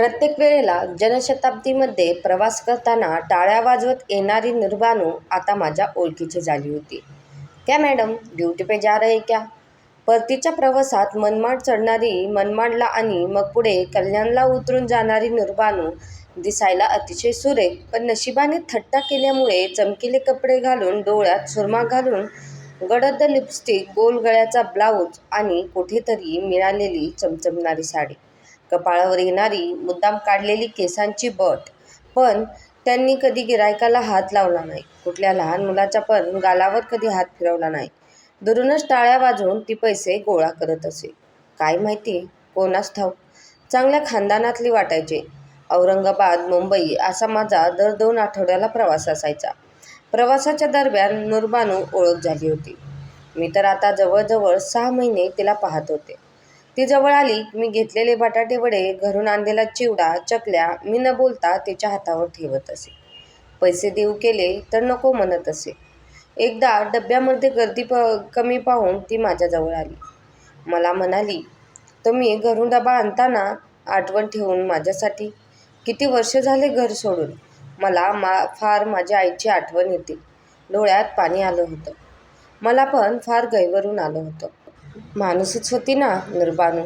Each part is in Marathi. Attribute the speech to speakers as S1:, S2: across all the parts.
S1: प्रत्येक वेळेला जनशताब्दीमध्ये प्रवास करताना टाळ्या वाजवत येणारी निर्बानू आता माझ्या ओळखीची झाली होती. क्या मॅडम? ड्युटी पे जा रहे क्या? परतीच्या प्रवासात मनमाड चढणारी मनमाडला आणि मग पुढे कल्याणला उतरून जाणारी निर्बानू दिसायला अतिशय सुरेख पण नशिबाने थट्टा केल्यामुळे चमकीले कपडे घालून डोळ्यात सुरमा घालून गडद लिपस्टिक गोल गळ्याचा ब्लाऊज आणि कुठेतरी मिळालेली चमचमणारी साडी. कपाळावर येणारी मुद्दाम काढलेली केसांची बट. पण त्यांनी कधी गिरायकाला हात लावला नाही. कुठल्या लहान मुलाच्या पण गालावर कधी हात फिरवला नाही. दुरूनच टाळ्या वाजवून ती पैसे गोळा करत असे. काय माहिती? कोणास ठाऊक? चांगल्या खानदानातली वाटायचे. औरंगाबाद मुंबई असा माझा दर दोन आठवड्याला प्रवास असायचा. प्रवासाच्या दरम्यान नुरबानू ओळख झाली होती. मी तर आता जवळजवळ सहा महिने तिला पाहत होते. ती जवळ आली मी घेतलेले बटाटे वडे घरून आणलेला चिवडा चकल्या मी न बोलता तिच्या हातावर ठेवत असे. पैसे देऊ केले तर नको म्हणत असे. एकदा डब्यामध्ये गर्दी प कमी पाहून ती माझ्याजवळ आली. मला म्हणाली तुम्ही घरून डबा आणताना आठवण ठेवून माझ्यासाठी. किती वर्ष झाले घर सोडून? मला मा फार माझ्या आईची आठवण येते. डोळ्यात पाणी आलं होतं. मला पण फार गैवरून आलं होतं. माणूसच होती ना निर्बानू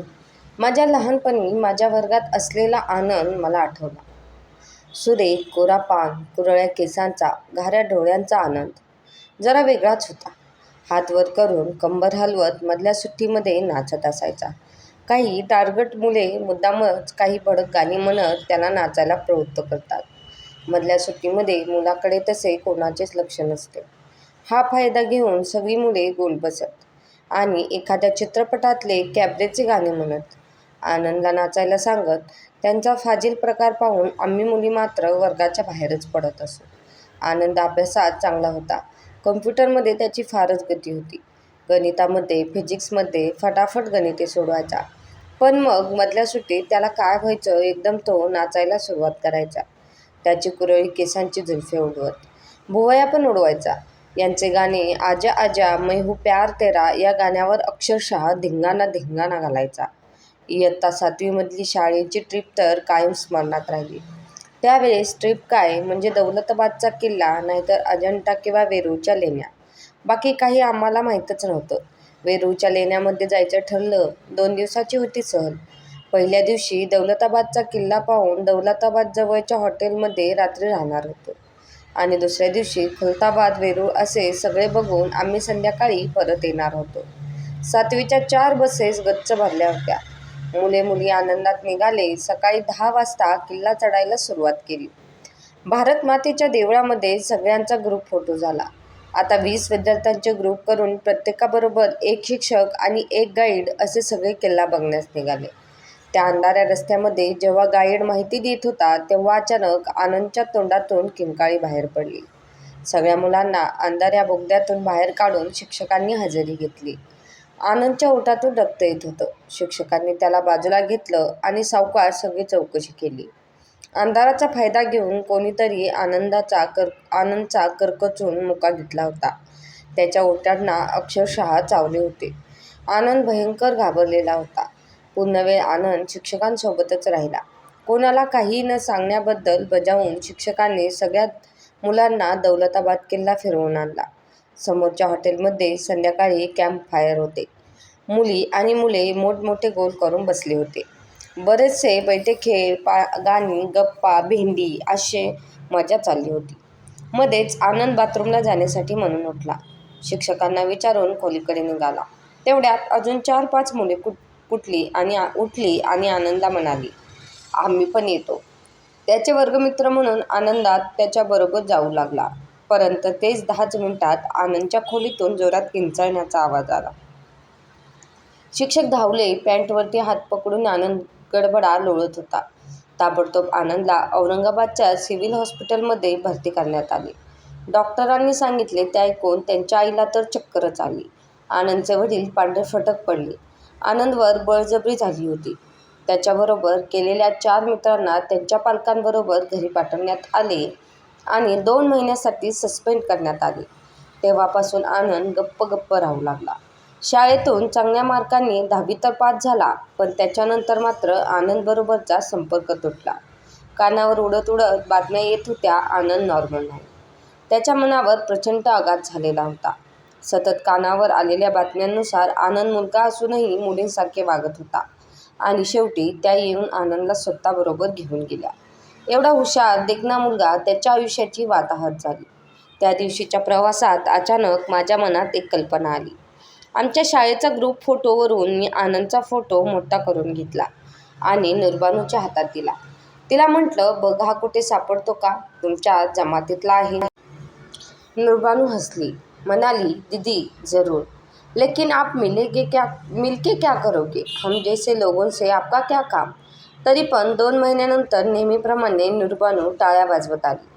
S1: माझ्या लहानपणी माझ्या वर्गात असलेला आनंद मला आठवला. सुरेख कोरा पान कुरळ्या केसांचा घाऱ्या डोळ्यांचा आनंद. जरा वेगळाच होता. हात वर करून कंबर हलवत मधल्या सुट्टीमध्ये नाचत असायचा. काही टार्गट मुले मुद्दामच काही भडक गाणी म्हणत त्याला नाचायला प्रवृत्त करतात. मधल्या सुट्टीमध्ये मुलाकडे तसे कोणाचेच लक्ष नसते. हा फायदा घेऊन सगळी मुले गोल बसत. आणि एखाद्या चित्रपटातले कॅबरेचे गाणे म्हणत आनंदला नाचायला सांगत त्यांचा फाजील प्रकार पाहून आम्ही मुली मात्र वर्गाच्या बाहेरच पडत असू. आनंद अभ्यासात चांगला होता. कम्प्युटरमध्ये त्याची फारच गती होती. गणितामध्ये फिजिक्समध्ये फटाफट गणिते सोडवायचा. पण मग मधल्या सुट्टीत त्याला काय व्हायचं एकदम तो नाचायला सुरुवात करायचा. त्याची कुरळी केसांची झुलफे उडवत. भुवया पण उडवायचा. यांचे गाणे आजा आजा मैहू प्यार तेरा या गाण्यावर अक्षरशः धिंगाणा धिंगाणा घालायचा. इयत्ता सातवीमधली शाळेची ट्रिप तर कायम स्मरणात राहिली. त्यावेळेस ट्रिप काय? म्हणजे दौलताबादचा किल्ला नाहीतर अजंठा किंवा वेरूळच्या लेण्या. बाकी काही आम्हाला माहीतच नव्हतं. वेरूळच्या लेण्यामध्ये जायचं ठरलं दोन दिवसाची होती सहल. पहिल्या दिवशी दौलताबादचा किल्ला पाहून दौलताबाद जवळच्या हॉटेलमध्ये रात्री राहणार होतो. आणि दुसऱ्या दिवशी खुलताबाद वेरूळ असे सगळे बघून आम्ही संध्याकाळी परत येणार होतो. सातवीच्या चार बसेस गच्च भरल्या होत्या. मुले मुली आनंदात निघाले. सकाळी दहा वाजता किल्ला चढायला सुरुवात केली. भारत मातेच्या देवळामध्ये सगळ्यांचा ग्रुप फोटो झाला. आता वीस विद्यार्थ्यांचे ग्रुप करून प्रत्येकाबरोबर एक शिक्षक आणि एक गाईड असे सगळे किल्ला बघण्यास निघाले. त्या अंधाऱ्या रस्त्यामध्ये जेव्हा गाईड माहिती देत होता तेव्हा अचानक आनंदच्या तोंडातून किंकाळी बाहेर पडली. सगळ्या मुलांना अंधाऱ्या बोगद्यातून बाहेर काढून शिक्षकांनी हजेरी घेतली. आनंदच्या ओठातून रक्त येत होतं. शिक्षकांनी त्याला बाजूला घेतलं आणि सावकाश सगळी चौकशी केली. अंधाराचा फायदा घेऊन कोणीतरी आनंदाचा कर आनंदचा करकचून मुका घेतला होता. त्याच्या ओठांना अक्षरशः चावले होते. आनंद भयंकर घाबरलेला होता. पूर्णवेळ आनंद शिक्षकांसोबतच राहिला. कोणाला काही न सांगण्याबद्दल बजावून शिक्षकांनी सगळ्या मुलांना दौलताबाद किल्ला फिरवून आणला. समोरच्या हॉटेलमध्ये संध्याकाळी कॅम्प फायर होते. मुली आणि मुले मोठमोठे गोल करून बसले होते. बरेचसे बैठे खेळ पा गाणी गप्पा भेंडी असे मजा चालली होती. मध्येच आनंद बाथरूमला जाण्यासाठी म्हणून उठला. शिक्षकांना विचारून खोलीकडे निघाला. तेवढ्यात अजून चार पाच मुले कुठ कुठली आणि उठली आणि आनंदला म्हणाली आम्ही पण येतो. त्याचे वर्गमित्र म्हणून आनंदात त्याच्याबरोबर जाऊ लागला. परंतु तेच दहाच मिनिटात आनंदच्या खोलीतून जोरात किंचाळण्याचा आवाज आला. शिक्षक धावले पॅन्टवरती हात पकडून आनंद गडबडा लोळत होता. ताबडतोब आनंदला औरंगाबादच्या सिव्हिल हॉस्पिटलमध्ये भरती करण्यात आली. डॉक्टरांनी सांगितले ते ऐकून त्यांच्या आईला तर चक्करच आली. आनंदचे वडील पांढरे फटक पडले. आनंदवर बळजबरी झाली होती. त्याच्याबरोबर केलेल्या चार मित्रांना त्यांच्या पालकांबरोबर घरी पाठवण्यात आले आणि दोन महिन्यासाठी सस्पेंड करण्यात आले. तेव्हापासून आनंद गप्प गप्प राहू लागला. शाळेतून चांगल्या मार्कांनी दहावी तर पास झाला पण त्याच्यानंतर मात्र आनंदबरोबरचा संपर्क तुटला. कानावर उडत उडत बातम्या येत होत्या आनंद नॉर्मल नाही. त्याच्या मनावर प्रचंड आघात झालेला होता. सतत कानावर आलेल्या बातम्यांनुसार आनंद मुलगा असूनही मुलींसारखे वागत होता. आणि शेवटी त्या येऊन आनंदला स्वतःबरोबर घेऊन गेल्या. एवढा हुशार देखणा मुलगा त्याच्या आयुष्याची वाताहत झाली. त्या दिवशीच्या प्रवासात अचानक माझ्या मनात एक कल्पना आली. आमच्या शाळेचा ग्रुप फोटोवरून मी आनंदचा फोटो मोठा करून घेतला आणि निर्बानूच्या हातात दिला. तिला म्हटलं बघ हा कुठे सापडतो का? तुमच्या जमातीतला आहे. निर्बानू हसली. मनाली दीदी जरूर. लेकिन आप मिलेगे क्या? मिलके क्या करोगे? हम जैसे लोगों से आपका क्या काम? तरी पण दोन महिन्यानंतर नेहमीप्रमाणे निर्बानू टाळ्या वाजवत आली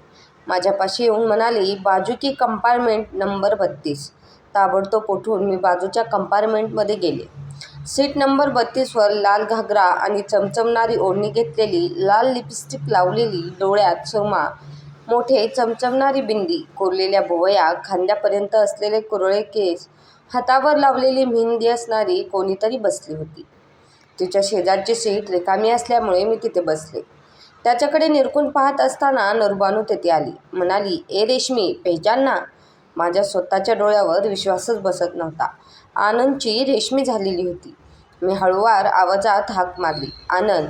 S1: माझ्यापाशी येऊन म्हणाली बाजू की कंपार्टमेंट नंबर बत्तीस. ताबडतोब उठून मी बाजूच्या कंपार्टमेंटमध्ये गेले. सीट नंबर बत्तीसवर लाल घागरा आणि चमचमणारी ओढणी घेतलेली लाल लिपस्टिक लावलेली डोळ्यात सुरमा मोठे चमचमणारी बिंदी कोरलेल्या भुवया खांद्यापर्यंत असलेले कुरळे केस हातावर लावलेली मेहंदी असणारी कोणीतरी बसली होती. तिच्या शेजारची सीट रिकामी असल्यामुळे मी तिथे बसले. त्याच्याकडे निरखून पाहत असताना नुरबानू तिथे आली. म्हणाली ए रेशमी पेहचान ना. माझ्या स्वतःच्या डोळ्यावर विश्वासच बसत नव्हता. आनंदची रेशमी झालेली होती. मी हळुवार आवाजात हाक मारली. आनंद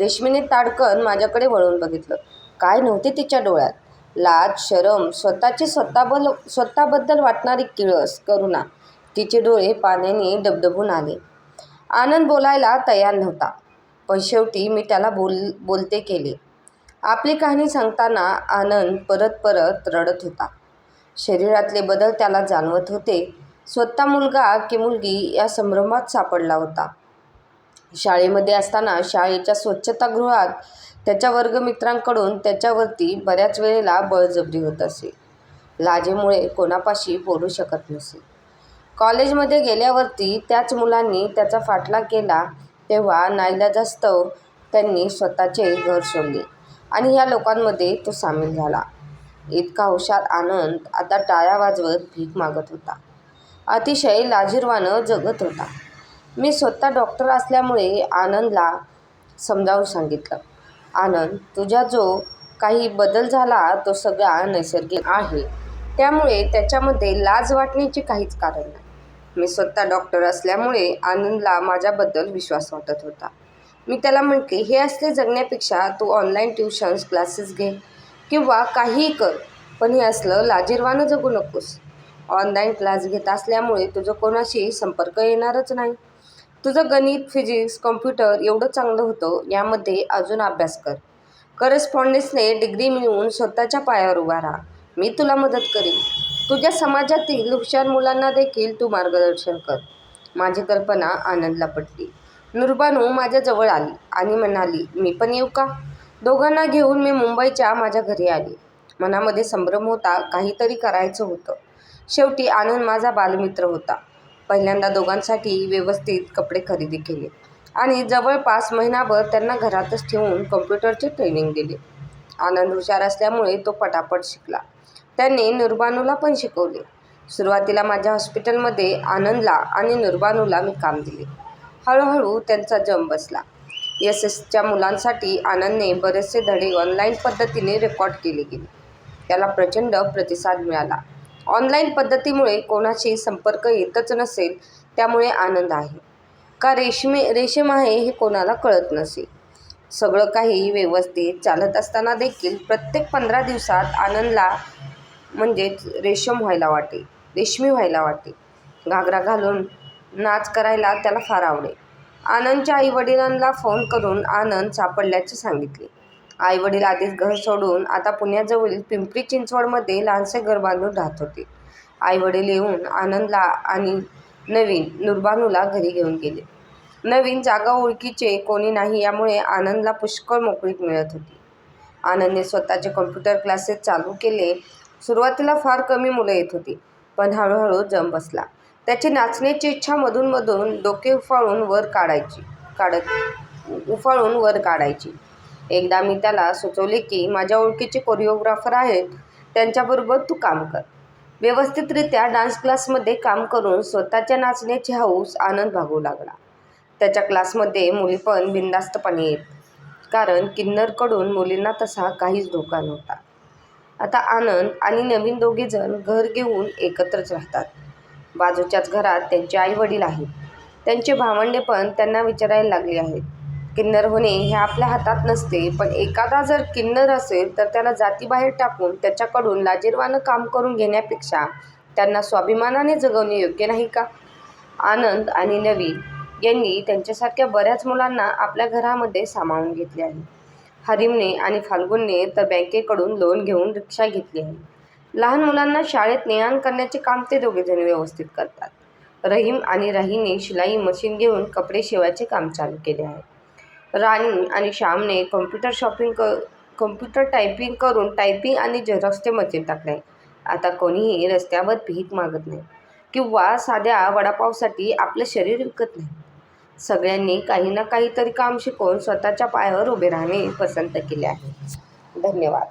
S1: रेशमीने ताडकन माझ्याकडे वळून बघितलं. काय नव्हते तिच्या डोळ्यात? लाज शरम स्वतःची स्वतःबल स्वतःबद्दल वाटणारी किळस करुणा. तिचे डोळे पाण्याने डबडबून आले. आनंद बोलायला तयार नव्हता पण शेवटी मी त्याला बोल बोलते केले. आपली कहाणी सांगताना आनंद परत परत रडत होता. शरीरातले बदल त्याला जाणवत होते. स्वतः मुलगा की मुलगी या संभ्रमात सापडला होता. शाळेमध्ये असताना शाळेच्या स्वच्छतागृहात त्याच्या वर्गमित्रांकडून त्याच्यावरती बऱ्याच वेळेला बळजबरी होत असे. लाजेमुळे कोणापाशी बोलू शकत नसे. कॉलेजमध्ये गेल्यावरती त्याच मुलांनी त्याचा फाटला केला तेव्हा नाईलाजास्तव त्यांनी स्वतःचे घर सोडले आणि ह्या लोकांमध्ये तो सामील झाला. इतका हुशार आनंद आता टाळ्या वाजवत भीक मागत होता. अतिशय लाजिरवानं जगत होता. मी स्वतः डॉक्टर असल्यामुळे आनंदला समजावून सांगितलं. आनंद. तुझ्या जो काही बदल झाला तो सगळा नैसर्गिक आहे. त्यामुळे त्याच्यामध्ये लाज वाटण्याचे काहीच कारण नाही. मी स्वतः डॉक्टर असल्यामुळे आनंदला माझ्याबद्दल विश्वास वाटत होता. मी त्याला म्हटले हे असले जगण्यापेक्षा तू ऑनलाईन ट्युशन्स क्लासेस घे किंवा काहीही कर पण हे असलं लाजिरवानं जगू नकोस. ऑनलाईन क्लास घेत असल्यामुळे तुझं कोणाशी संपर्क येणारच नाही. तुझं गणित फिजिक्स कॉम्प्युटर एवढं चांगलं होतं यामध्ये अजून अभ्यास कर. करस्पॉन्डन्सने डिग्री मिळवून स्वतःच्या पायावर उभा राहा. मी तुला मदत करेन. तुझ्या समाजातील हुशार मुलांना देखील तू मार्गदर्शन कर. माझी कल्पना आनंदला पटली. नुरबानू माझ्याजवळ आली आणि म्हणाली मी पण येऊ का? दोघांना घेऊन मी मुंबईच्या माझ्या घरी आली. मनामध्ये संभ्रम होता काहीतरी करायचं होतं. शेवटी आनंद माझा बालमित्र होता. पहिल्यांदा दोघांसाठी व्यवस्थित कपडे खरेदी केले आणि जवळपास महिनाभर त्यांना घरातच ठेवून कम्प्युटरचे ट्रेनिंग दिले. आनंद हुशार असल्यामुळे तो पटापट शिकला. त्यांनी नुरबानूला पण शिकवले. सुरुवातीला माझ्या हॉस्पिटलमध्ये आनंदला आणि नुरबानूला मी काम दिले. हळूहळू त्यांचा जम बसला. एस एसच्या मुलांसाठी आनंदने बरेचसे धडे ऑनलाईन पद्धतीने रेकॉर्ड केले गेले. त्याला प्रचंड प्रतिसाद मिळाला. ऑनलाईन पद्धतीमुळे कोणाशी संपर्क येतच नसेल त्यामुळे आनंद आहे. का रेशमी रेशम आहे हे कोणाला कळत नसे. सगळं काही व्यवस्थित चालत असताना देखील प्रत्येक पंधरा दिवसात आनंदला म्हणजेच रेशम व्हायला वाटे रेशमी व्हायला वाटे. घागरा घालून नाच करायला त्याला फार आवडे. आनंदच्या आईवडिलांना फोन करून आनंद सापडल्याचे सांगितले. आईवडील आधीच घर सोडून आता पुण्याजवळील पिंपरी चिंचवडमध्ये लहानसे घर बांधून राहत होते. आईवडील येऊन आनंदला आणि नवीन नुरबानूला घरी घेऊन गेले. नवीन जागा ओळखीचे कोणी नाही यामुळे आनंदला पुष्कळ मोकळीक मिळत होती. आनंदने स्वतःचे कॉम्प्युटर क्लासेस चालू केले. सुरुवातीला फार कमी मुलं येत होती पण हळूहळू जम बसला. त्याची नाचण्याची इच्छा मधूनमधून डोके उफाळून वर काढायची काढत उफाळून वर काढायची. एकदा मी त्याला सुचवले की माझ्या ओळखीचे कोरिओग्राफर आहेत. त्यांच्याबरोबर तू काम कर. व्यवस्थितरित्या डान्स क्लासमध्ये काम करून स्वतःच्या नाचण्याची हौस आनंद भागू लागला. त्याच्या क्लासमध्ये मुली पण बिनधास्तपणे येत कारण किन्नरकडून मुलींना तसा काहीच धोका नव्हता. आता आनंद आणि नवीन दोघेजण घर घेऊन एकत्रच राहतात. बाजूच्याच घरात त्यांचे आईवडील आहेत. त्यांचे भावंडे पण त्यांना विचारायला लागले आहेत. किन्नर होणे हे आपल्या हातात नसते पण एखादा जर किन्नर असेल तर त्याला जातीबाहेर टाकून त्याच्याकडून लाजीरवानं काम करून घेण्यापेक्षा त्यांना स्वाभिमानाने जगवणे योग्य नाही का? आनंद आणि नवी यांनी त्यांच्यासारख्या बऱ्याच मुलांना आपल्या घरामध्ये सामावून घेतले आहे. हरिमने आणि फाल्गुनने तर बँकेकडून लोन घेऊन रिक्षा घेतली आहे. लहान मुलांना शाळेत नेआण करण्याचे काम ते दोघेजण व्यवस्थित करतात. रहीम आणि राहीने शिलाई मशीन घेऊन कपडे शिवायचे काम चालू केले आहे. राणी आणि श्यामने कम्प्युटर शॉपिंग क कम्प्युटर टायपिंग करून टायपिंग आणि झेरॉक्सचे मशीन टाकले. आता कोणीही रस्त्यावर भीक मागत नाही किंवा साध्या वडापावसाठी आपलं शरीर विकत नाही. सगळ्यांनी काही ना काहीतरी काम शिकवून स्वतःच्या पायावर उभे राहणे पसंत केले आहे. धन्यवाद.